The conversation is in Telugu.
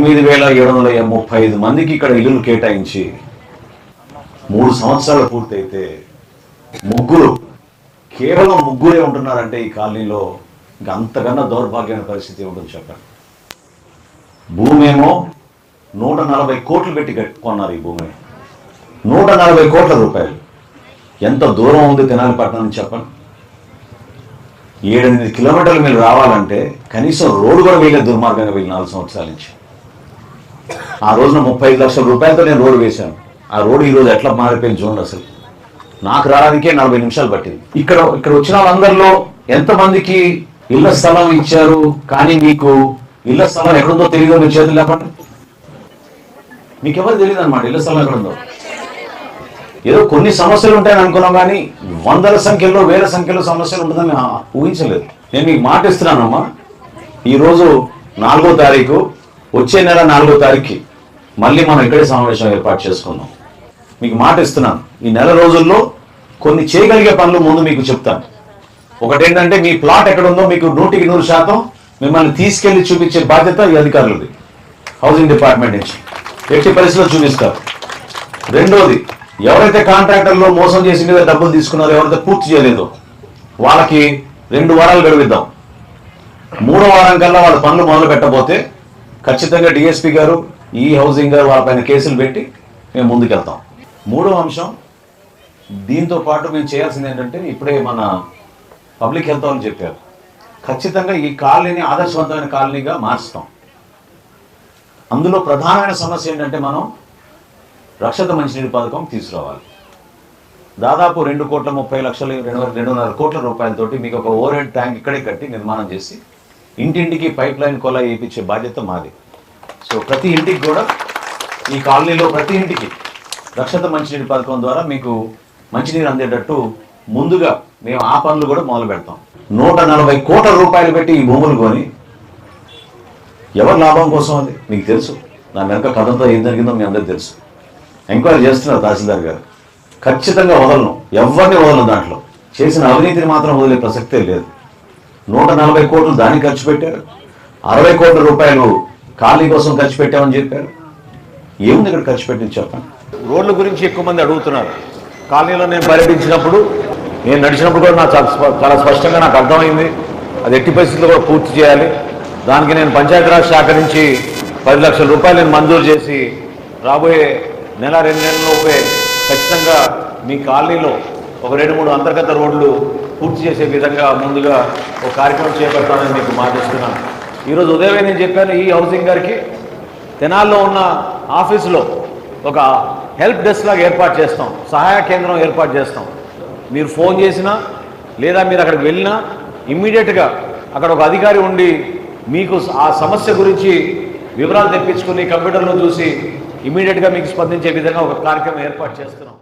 తొమ్మిది వేల ఏడు వందల ముప్పై ఐదు మందికి ఇక్కడ ఇల్లులు కేటాయించి మూడు సంవత్సరాలు పూర్తయితే ముగ్గురు కేవలం ముగ్గురే ఉంటున్నారంటే ఈ కాలనీలో ఇంకా అంతకన్నా దౌర్భాగ్యమైన పరిస్థితి ఉంటుంది చెప్పండి. భూమి ఏమో నూట నలభై కోట్లు పెట్టి కట్- కొన్నారు ఈ భూమిని నూట నలభై కోట్ల రూపాయలు. ఎంత దూరం ఉంది తెనాలి పట్టణం చెప్పండి. ఏడెనిమిది కిలోమీటర్లు మీరు రావాలంటే కనీసం రోడ్డు కూడా వీళ్ళే దుర్మార్గంగా వీళ్ళు నాలుగు సంవత్సరాల నుంచి. ఆ రోజున ముప్పై ఐదు లక్షల రూపాయలతో నేను రోడ్డు వేశాను. ఆ రోడ్డు ఈ రోజు ఎట్లా మారిపోయింది చూడండి అసలు. నాకు రావడానికే నలభై నిమిషాలు పట్టింది. ఇక్కడ ఇక్కడ వచ్చిన వాళ్ళందరిలో ఎంతమందికి ఇళ్ళ స్థలం ఇచ్చారు? కానీ మీకు ఇళ్ళ స్థలం ఎక్కడుందో తెలియదు మీ చేతులు లేపండి. మీకు తెలియదు అనమాట ఇళ్ళ స్థలం ఎక్కడుందో. ఏదో కొన్ని సమస్యలు ఉంటాయని అనుకున్నాం కానీ వందల సంఖ్యలో వేల సంఖ్యలో సమస్యలు ఉంటుందని ఊహించలేదు. నేను మీకు మాట ఇస్తున్నానమ్మా. ఈరోజు నాలుగో తారీఖు వచ్చే నెల నాలుగో తారీఖుకి మళ్ళీ మనం ఇక్కడే సమావేశం ఏర్పాటు చేసుకుందాం. మీకు మాట ఇస్తున్నాను. ఈ నెల రోజుల్లో కొన్ని చేయగలిగే పనులు ముందు మీకు చెప్తాను. ఒకటేంటంటే మీ ప్లాట్ ఎక్కడుందో మీకు నూటికి నూరు శాతం మిమ్మల్ని తీసుకెళ్ళి చూపించే బాధ్యత ఈ అధికారులది. హౌసింగ్ డిపార్ట్మెంట్ నుంచి. ఎట్టి పరిస్థితిలో చూపిస్తారు. రెండోది ఎవరైతే కాంట్రాక్టర్లో మోసం చేసి మీద డబ్బులు తీసుకున్నారో ఎవరైతే పూర్తి చేయలేదో వాళ్ళకి రెండు వారాలు గడిపిద్దాం మూడో వారం కల్లా వాళ్ళ పనులు మొదలు పెట్టబోతే ఖచ్చితంగా డిఎస్పీ గారు ఈ హౌసింగ్ గారు వాళ్ళపైన కేసులు పెట్టి మేము ముందుకెళ్తాం. మూడో అంశం దీంతో పాటు మేము చేయాల్సింది ఏంటంటే ఇప్పుడే మన పబ్లిక్ హెల్త్ అని చెప్పారు. ఖచ్చితంగా ఈ కాలనీని ఆదర్శవంతమైన కాలనీగా మార్చుతాం. అందులో ప్రధానమైన సమస్య ఏంటంటే మనం రక్షత మంచినీటి పథకం తీసుకురావాలి. దాదాపు రెండు కోట్ల ముప్పై లక్షలు రెండు రెండున్నర కోట్ల రూపాయలతోటి మీకు ఒక ఓవర్ హెడ్ ట్యాంక్ ఇక్కడే కట్టి నిర్మాణం చేసి ఇంటింటికి పైప్ లైన్ కొలా వేయించే బాధ్యత మాది. సో ప్రతి ఇంటికి కూడా ఈ కాలనీలో ప్రతి ఇంటికి రక్షత మంచినీటి పథకం ద్వారా మీకు మంచినీరు అందేటట్టు ముందుగా మేము ఆ పనులు కూడా మొదలు పెడతాం. నూట నలభై కోట్ల రూపాయలు పెట్టి ఈ భూములు కొని ఎవరి లాభం కోసం అది? మీకు తెలుసు. నా వెనక కథంతో ఏం జరిగిందో మీ అందరికి తెలుసు. ఎంక్వైరీ చేస్తున్నారు తహసీల్దార్ గారు. ఖచ్చితంగా వదలను. ఎవరిని వదలను దాంట్లో? చేసిన అవినీతిని మాత్రం వదిలే ప్రసక్తే లేదు. నూట నలభై కోట్లు దానికి ఖర్చు పెట్టారు. అరవై కోట్ల రూపాయలు ఖాళీ కోసం ఖర్చు పెట్టామని చెప్పారు. ఏముంది ఇక్కడ ఖర్చు పెట్టింది చెప్పండి. రోడ్ల గురించి ఎక్కువ మంది అడుగుతున్నారు. కాలనీలో నేను పర్యటించినప్పుడు నేను నడిచినప్పుడు కూడా నాకు చాలా స్పష్టంగా నాకు అర్థమైంది. అది ఎట్టి పరిస్థితుల్లో కూడా పూర్తి చేయాలి. దానికి నేను పంచాయతీరాజ్ శాఖ నుంచి పది లక్షల రూపాయలు నేను మంజూరు చేసి రాబోయే నెల రెండు నెలలలోపే ఖచ్చితంగా మీ కాలనీలో ఒక రెండు మూడు అంతర్గత రోడ్లు పూర్తి చేసే విధంగా ముందుగా ఒక కార్యక్రమం చేపడతానని మీకు మాటిస్తున్నాను. ఈరోజు ఉదయమే నేను చెప్పాను ఈ హౌసింగ్ గారికి తెనాల్లో ఉన్న ఆఫీసులో ఒక హెల్ప్ డెస్క్ లాగా ఏర్పాటు చేస్తాం సహాయ కేంద్రం ఏర్పాటు చేస్తాం. మీరు ఫోన్ చేసినా లేదా మీరు అక్కడికి వెళ్ళినా ఇమ్మీడియట్గా అక్కడ ఒక అధికారి ఉండి మీకు ఆ సమస్య గురించి వివరాలు తెప్పించుకుని కంప్యూటర్లో చూసి ఇమ్మీడియట్గా మీకు స్పందించే విధంగా ఒక కార్యక్రమం ఏర్పాటు చేస్తున్నాం.